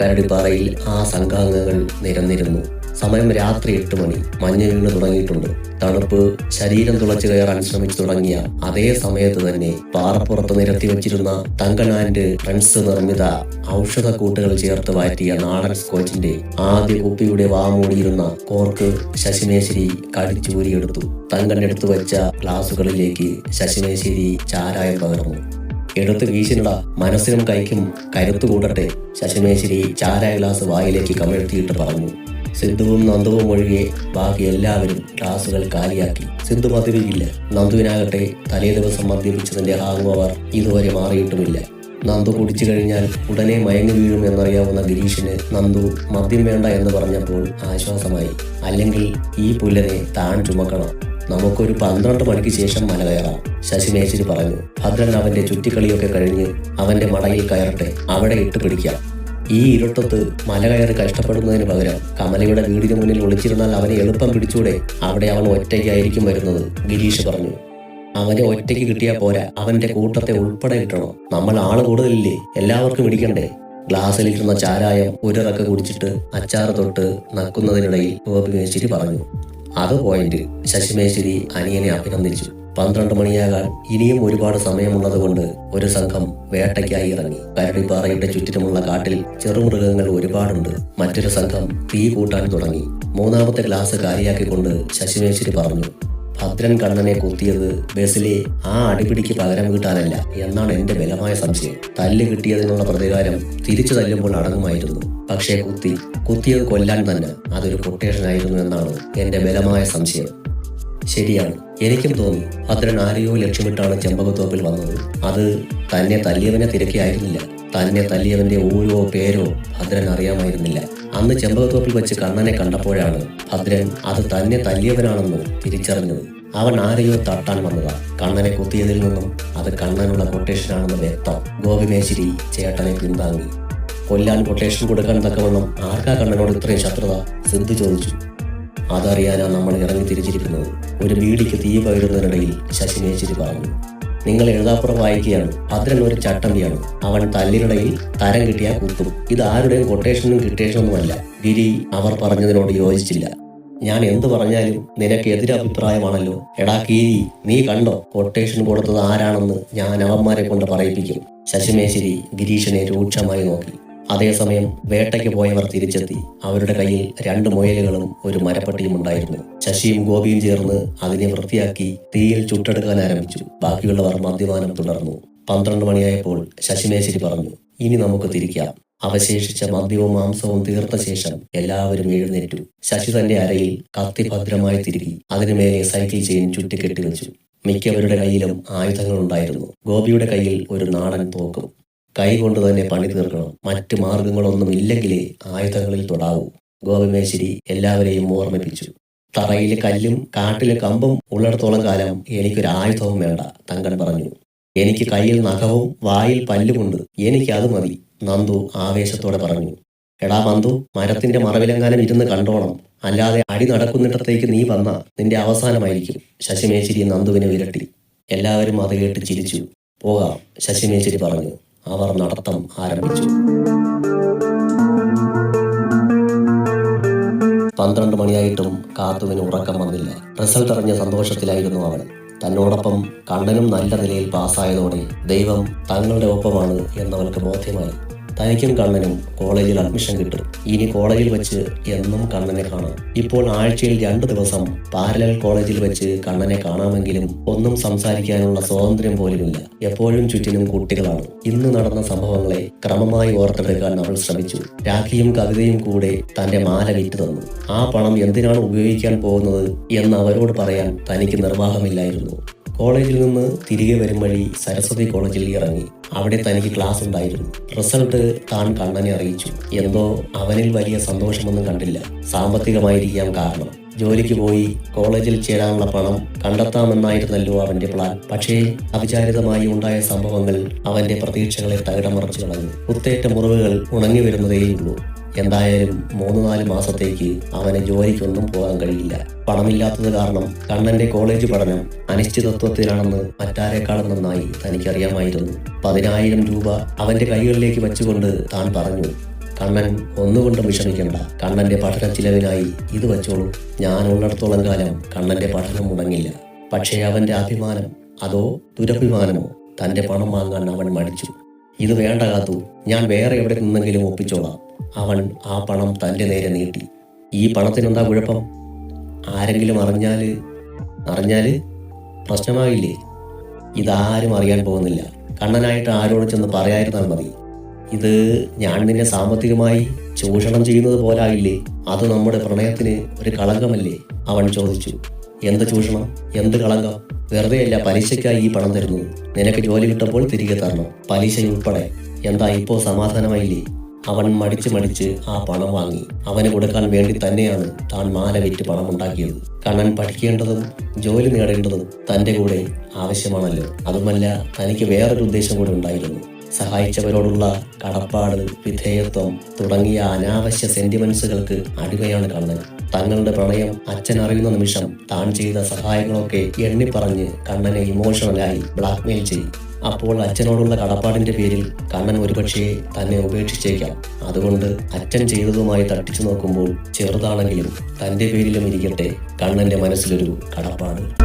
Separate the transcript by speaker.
Speaker 1: കരടിപ്പാറയിൽ ആ സംഘാംഗങ്ങൾ നിരന്നിരുന്നു. സമയം രാത്രി എട്ട് മണി. മഞ്ഞ് വീണ് തുടങ്ങിയിട്ടുണ്ട്. തണുപ്പ് ശരീരം തുളച്ചു കയറാൻ ശ്രമിച്ചു തുടങ്ങിയ അതേ സമയത്ത് തന്നെ പാറപ്പുറത്ത് നിരത്തി വെച്ചിരുന്ന തങ്കനാൻഡ് ഫ്രണ്ട്സ് നിർമ്മിത ഔഷധക്കൂട്ടുകൾ ചേർത്ത് വാറ്റിയ നാടൻ സ്കോച്ചിന്റെ ആദ്യ കുപ്പിയുടെ വാമൂടിയിരുന്ന കോർക്ക് ശശിമേശ്വരി കടിച്ചൂരിയെടുത്തു തങ്കൻ എടുത്തു വെച്ച ഗ്ലാസുകളിലേക്ക് ശശിമേശ്വരി ചാരായം പകർന്നു. എടുത്ത് വീശിനുള്ള മനസ്സിനും കൈക്കും കരുത്തു കൂടട്ടെ ശശിമേശ്വരി ചാരായ ഗ്ലാസ് വായിലേക്ക് കമഴ്ത്തിയിട്ട് പറഞ്ഞു. സിദ്ധുവും നന്ദുവും ഒഴികെ ബാക്കി എല്ലാവരും ക്ലാസുകൾ കാലിയാക്കി. സിന്ധു മദ്യപിക്കില്ല നന്ദുവിനാകട്ടെ തലേ ദിവസം മദ്യപിച്ചതിന്റെ ഹാങ് ഓവർ ഇതുവരെ മാറിയിട്ടുമില്ല. നന്ദു കുടിച്ചു കഴിഞ്ഞാൽ ഉടനെ മയങ്ങി വീഴും എന്നറിയാവുന്ന ഗിരീഷിന് നന്ദു മദ്യം വേണ്ട എന്ന് പറഞ്ഞപ്പോൾ ആശ്വാസമായി. അല്ലെങ്കിൽ ഈ പുല്ലനെ താൻ ചുമക്കണം. നമുക്കൊരു പന്ത്രണ്ട് മണിക്ക് ശേഷം മല കയറാം ശശിമേശ്വരി പറഞ്ഞു. ഭദ്രൻ അവന്റെ ചുറ്റിക്കളിയൊക്കെ കഴിഞ്ഞ് അവന്റെ മടയിൽ കയറട്ടെ അവിടെ ഇട്ട് പിടിക്കാം. ഈ ഇരുട്ടത്ത് മല കയറി കഷ്ടപ്പെടുന്നതിന് പകരം കമലയുടെ വീടിന് മുന്നിൽ ഒളിച്ചിരുന്നാൽ അവനെ എളുപ്പം പിടിച്ചൂടെ. അവിടെ അവൾ ഒറ്റയ്ക്കായിരിക്കും വരുന്നത് ഗിരീഷ് പറഞ്ഞു. അവനെ ഒറ്റയ്ക്ക് കിട്ടിയാൽ പോരാ അവന്റെ കൂട്ടത്തെ ഉൾപ്പെടെ കിട്ടണം. നമ്മൾ ആൾ കൂടുതലില്ലേ? എല്ലാവർക്കും ഇടിക്കണ്ടേ? ഗ്ലാസ്സിലിരുന്ന ചാരായം ഒരിറക്ക കുടിച്ചിട്ട് അച്ചാർ തൊട്ട് നക്കുന്നതിനിടയിൽ ഗോപിമേശ്വരി പറഞ്ഞു. അത് പോയിന്റ്. ശശിമേശ്വരി അനിയനെ അഭിനന്ദിച്ചു. പന്ത്രണ്ട് മണിയാകാൻ ഇനിയും ഒരുപാട് സമയമുള്ളതുകൊണ്ട് ഒരു സംഘം വേട്ടയ്ക്കായി ഇറങ്ങി. കരടിപ്പാറയുടെ ചുറ്റിനുമുള്ള കാട്ടിൽ ചെറുമൃഗങ്ങൾ ഒരുപാടുണ്ട്. മറ്റൊരു സംഘം തീ കൂട്ടാൻ തുടങ്ങി. മൂന്നാമത്തെ ഗ്ലാസ് കാലിയാക്കിക്കൊണ്ട് ശശിമേശ്വരി പറഞ്ഞു ഭദ്രൻ കണ്ണനെ കുത്തിയത് ബസ്സിലെ ആ അടിപിടിക്ക് പകരം വീട്ടാനല്ല എന്നാണ് എന്റെ ബലമായ സംശയം. തല്ല് കിട്ടിയതിനുള്ള പ്രതികാരം തിരിച്ചു തല്ലുമ്പോൾ അടങ്ങുമായിരുന്നു. പക്ഷേ കുത്തി കുത്തിയത് കൊല്ലാൻ തന്നെ അതൊരു കൊട്ടേഷനായിരുന്നു എന്നാണ് എന്റെ ബലമായ സംശയം. ശരിയാണ്. എനിക്കും തോന്നി ഭദ്രൻ ആരെയോ ലക്ഷ്യമിട്ടാണ് ചെമ്പകത്തോപ്പിൽ വന്നത്. അത് തന്നെ തല്ലിയവനെ തിരക്കിയായിരുന്നില്ല. തന്നെ തല്ലിയവന്റെ ഓരോ പേരോ ഭദ്രൻ അറിയാമായിരുന്നില്ല. അന്ന് ചെമ്പകത്തോപ്പിൽ വെച്ച് കണ്ണനെ കണ്ടപ്പോഴാണ് ഭദ്രൻ അത് തന്നെ തല്ലിയവനാണെന്ന് തിരിച്ചറിഞ്ഞത്. അവൻ ആരെയോ തട്ടാൻ വന്നതാ. കണ്ണനെ കുത്തിയതിൽ നിന്നും അത് കണ്ണനുള്ള കൊട്ടേഷനാണെന്ന് വ്യക്തം. ഗോപിമേശ്വരി ചേട്ടനെ പിന്താങ്ങി. കൊല്ലാൻ കൊട്ടേഷൻ കൊടുക്കാൻ തക്കവണ്ണം ആർക്കാ കണ്ണനോട് ഇത്രയും ശത്രുത? സിദ്ധു ചോദിച്ചു. അതറിയാനാ നമ്മൾ ഇറങ്ങി തിരിച്ചിരിക്കുന്നത്. ഒരു ബീഡിക്ക് തീ പകരുന്നതിനിടയിൽ ശശി മേച്ചിരി പറഞ്ഞു. നിങ്ങൾ എഴുതാപ്പുറം വായിക്കുകയാണ്. ഭദ്രൻ ഒരു ചട്ടമ്പിയാണ്. അവൻ തല്ലിനിടയിൽ തരം കിട്ടിയാൽ കുത്തും. ഇത് ആരുടെയും കൊട്ടേഷനും കിട്ടേഷനൊന്നുമല്ല ഗിരി അവർ പറഞ്ഞതിനോട് യോജിച്ചില്ല. ഞാൻ എന്ത് പറഞ്ഞാലും നിനക്ക് എതിരഭിപ്രായമാണല്ലോ. എടാ കീരി നീ കണ്ടോ? കൊട്ടേഷൻ കൊടുത്തത് ആരാണെന്ന് ഞാൻ അവന്മാരെ കൊണ്ട് പറയിപ്പിക്കും. ശശിമേശ്വരി ഗിരീഷിനെ രൂക്ഷമായി നോക്കി. അതേസമയം വേട്ടയ്ക്ക് പോയവർ തിരിച്ചെത്തി. അവരുടെ കയ്യിൽ രണ്ട് മുയലുകളും ഒരു മരപ്പട്ടിയും ഉണ്ടായിരുന്നു. ശശിയും ഗോപിയും ചേർന്ന് അതിനെ വൃത്തിയാക്കി തീയിൽ ചുട്ടെടുക്കാൻ ആരംഭിച്ചു. ബാക്കിയുള്ളവർ മദ്യപാനം തുടർന്നു. പന്ത്രണ്ട് മണിയായപ്പോൾ ശശിമേശ്വരി പറഞ്ഞു ഇനി നമുക്ക് തിരിക്കാം. അവശേഷിച്ച മദ്യവും മാംസവും തീർത്ത ശേഷം എല്ലാവരും എഴുന്നേറ്റു. ശശി തന്റെ അരയിൽ കത്തി ഭദ്രമായി തിരുകി അതിനുമേലെ സൈക്കിൾ ചെയിൻ ചുറ്റിക്കെട്ടി വെച്ചു. മിക്കവരുടെ കയ്യിലും ആയുധങ്ങളുണ്ടായിരുന്നു. ഗോപിയുടെ കയ്യിൽ ഒരു നാടൻ തോക്കും. കൈകൊണ്ട് തന്നെ പണി തീർക്കണം. മറ്റ് മാർഗങ്ങളൊന്നും ഇല്ലെങ്കിലേ ആയുധങ്ങളിൽ തൊടാവൂ. ഗോപിമേശ്വരി എല്ലാവരെയും ഓർമ്മിപ്പിച്ചു. തറയിലെ കല്ലും കാട്ടിലെ കമ്പും ഉള്ളിടത്തോളം കാലം എനിക്കൊരു ആയുധവും വേണ്ട തങ്കൻ പറഞ്ഞു. എനിക്ക് കയ്യിൽ നഖവും വായിൽ പല്ലുമുണ്ട്. എനിക്ക് അത് മതി നന്ദു ആവേശത്തോടെ പറഞ്ഞു. എടാ മന്തു മരത്തിന്റെ മറവിലെങ്ങാനും ഇരുന്ന് കണ്ടോണം. അല്ലാതെ അടി നടക്കുന്നിടത്തേക്ക് നീ വന്ന നിന്റെ അവസാനമായിരിക്കും. ശശിമേശ്വരി നന്ദുവിനെ വിരട്ടി എല്ലാവരും അത് കേട്ട് ചിരിച്ചു. പോകാം ശശിമേശ്വരി പറഞ്ഞു. അവർ നടത്തം ആരംഭിച്ചു. പന്ത്രണ്ട് മണിയായിട്ടും കാത്തുവിന് ഉറക്കം വന്നില്ല. റിസൾട്ട് അറിഞ്ഞ സന്തോഷത്തിലായിരുന്നു അവൻ. തന്നോടൊപ്പം കണ്ണനും നല്ല നിലയിൽ പാസ്സായതോടെ ദൈവം തങ്ങളുടെ ഒപ്പമാണ് എന്നവൾക്ക് ബോധ്യമായി. തനിക്കും കണ്ണനും കോളേജിൽ അഡ്മിഷൻ കിട്ടും. ഇനി കോളേജിൽ വെച്ച് എന്നും കണ്ണനെ കാണാം. ഇപ്പോൾ ആഴ്ചയിൽ രണ്ട് ദിവസം പാരലൽ കോളേജിൽ വെച്ച് കണ്ണനെ കാണാമെങ്കിലും ഒന്നും സംസാരിക്കാനുള്ള സ്വാതന്ത്ര്യം പോലുമില്ല. എപ്പോഴും ചുറ്റിനും കുട്ടികളാണ്. ഇന്ന് നടന്ന സംഭവങ്ങളെ ക്രമമായി ഓർത്തെടുക്കാൻ അവൾ ശ്രമിച്ചു. രാഖിയും കവിതയും കൂടെ തന്റെ മാല വിറ്റ് തന്നു. ആ പണം എന്തിനാണ് ഉപയോഗിക്കാൻ പോകുന്നത് എന്ന് അവരോട് പറയാൻ തനിക്ക് നിർവാഹമില്ലായിരുന്നു. കോളേജിൽ നിന്ന് തിരികെ വരും വഴി സരസ്വതി കോളേജിൽ ഇറങ്ങി. അവിടെ തനിക്ക് ക്ലാസ് ഉണ്ടായിരുന്നു. റിസൾട്ട് താൻ കണ്ണനെ അറിയിച്ചു. എന്തോ അവനിൽ വലിയ സന്തോഷമൊന്നും കണ്ടില്ല. സാമ്പത്തികമായിരിക്കാം കാരണം. ജോലിക്ക് പോയി കോളേജിൽ ചേരാനുള്ള പണം കണ്ടെത്താമെന്നായിരുന്നല്ലോ അവന്റെ പ്ലാൻ പക്ഷേ അവിചാരിതമായി ഉണ്ടായ സംഭവങ്ങൾ അവന്റെ പ്രതീക്ഷകളെ തകിടമറിച്ചു കളഞ്ഞു. കുത്തേറ്റ മുറിവുകൾ ഉണങ്ങി വരുന്നതേയുള്ളൂ. എന്തായാലും മൂന്ന് നാല് മാസത്തേക്ക് അവന് ജോലിക്കൊന്നും പോകാൻ കഴിയില്ല. പണമില്ലാത്തത് കാരണം കണ്ണന്റെ കോളേജ് പഠനം അനിശ്ചിതത്വത്തിലാണെന്ന് മറ്റാരെക്കാളും നന്നായി തനിക്കറിയാമായിരുന്നു. പതിനായിരം രൂപ അവന്റെ കൈകളിലേക്ക് വെച്ചുകൊണ്ട് താൻ പറഞ്ഞു കണ്ണൻ ഒന്നുകൊണ്ടും വിഷമിക്കണ്ട. കണ്ണന്റെ പഠന ചിലവിനായി ഇത് വെച്ചോളൂ. ഞാൻ ഉള്ളിടത്തോളം കാലം കണ്ണന്റെ പഠനം മുടങ്ങില്ല. പക്ഷേ അവന്റെ അഭിമാനം അതോ ദുരഭിമാനമോ തന്റെ പണം വാങ്ങാൻ അവൻ മടിച്ചു. ഇത് വേണ്ട കാത്തു. ഞാൻ വേറെ എവിടെ നിന്നെങ്കിലും ഒപ്പിച്ചോളാം. അവൻ ആ പണം തന്റെ നേരെ നീട്ടി. ഈ പണത്തിനെന്താ കുഴപ്പം? ആരെങ്കിലും അറിഞ്ഞാൽ അറിഞ്ഞാൽ പ്രശ്നമാകില്ലേ ഇതാരും അറിയാൻ പോകുന്നില്ല. കണ്ണനായിട്ട് ആരോട് ചെന്ന് പറയായിരുന്നാൽ മതി. ഇത് ഞാൻ നിന്നെ സാമ്പത്തികമായി ചൂഷണം ചെയ്യുന്നത് പോലായില്ലേ? അത് നമ്മുടെ പ്രണയത്തിന് ഒരു കളങ്കമല്ലേ? അവൻ ചോദിച്ചു. എന്ത് ചൂഷണം? എന്ത് കളങ്കം? വെറുതെയല്ല പലിശയ്ക്കായി ഈ പണം തരുന്നത്. നിനക്ക് ജോലി കിട്ടപ്പോൾ തിരികെ തരണം. പലിശയുൾപ്പെടെ. എന്താ ഇപ്പോ സമാധാനമായില്ലേ? അവൻ മടിച്ച് മടിച്ച് ആ പണം വാങ്ങി. അവന് കൊടുക്കാൻ വേണ്ടി തന്നെയാണ് താൻ മാല വിറ്റ് പണം ഉണ്ടാക്കിയത് കണ്ണൻ പഠിക്കേണ്ടതും ജോലി നേടേണ്ടതും തന്റെ കൂടെ ആവശ്യമാണല്ലോ. അതുമല്ല തനിക്ക് വേറൊരു ഉദ്ദേശം കൂടെ ഉണ്ടായിരുന്നു. സഹായിച്ചവരോടുള്ള കടപ്പാട് വിധേയത്വം തുടങ്ങിയ അനാവശ്യ സെന്റിമെന്റ്സുകൾക്ക് അടിമയാണ് കണ്ണൻ. തങ്ങളുടെ പ്രണയം അച്ഛൻ അറിയുന്ന നിമിഷം താൻ ചെയ്ത സഹായങ്ങളൊക്കെ എണ്ണിപ്പറഞ്ഞ് കണ്ണനെ ഇമോഷണലായി ബ്ലാക്ക്മെയിൽ ചെയ്യും അപ്പോൾ അച്ഛനോടുള്ള കടപ്പാടിന്റെ പേരിൽ കണ്ണൻ ഒരുപക്ഷെ തന്നെ ഉപേക്ഷിച്ചേക്കാം. അതുകൊണ്ട് അച്ഛൻ ചെയ്തതുമായി തട്ടിച്ചു നോക്കുമ്പോൾ ചെറുതാണെങ്കിലും തന്റെ പേരിലും ഇരിക്കട്ടെ കണ്ണന്റെ മനസ്സിലൊരു കടപ്പാട്.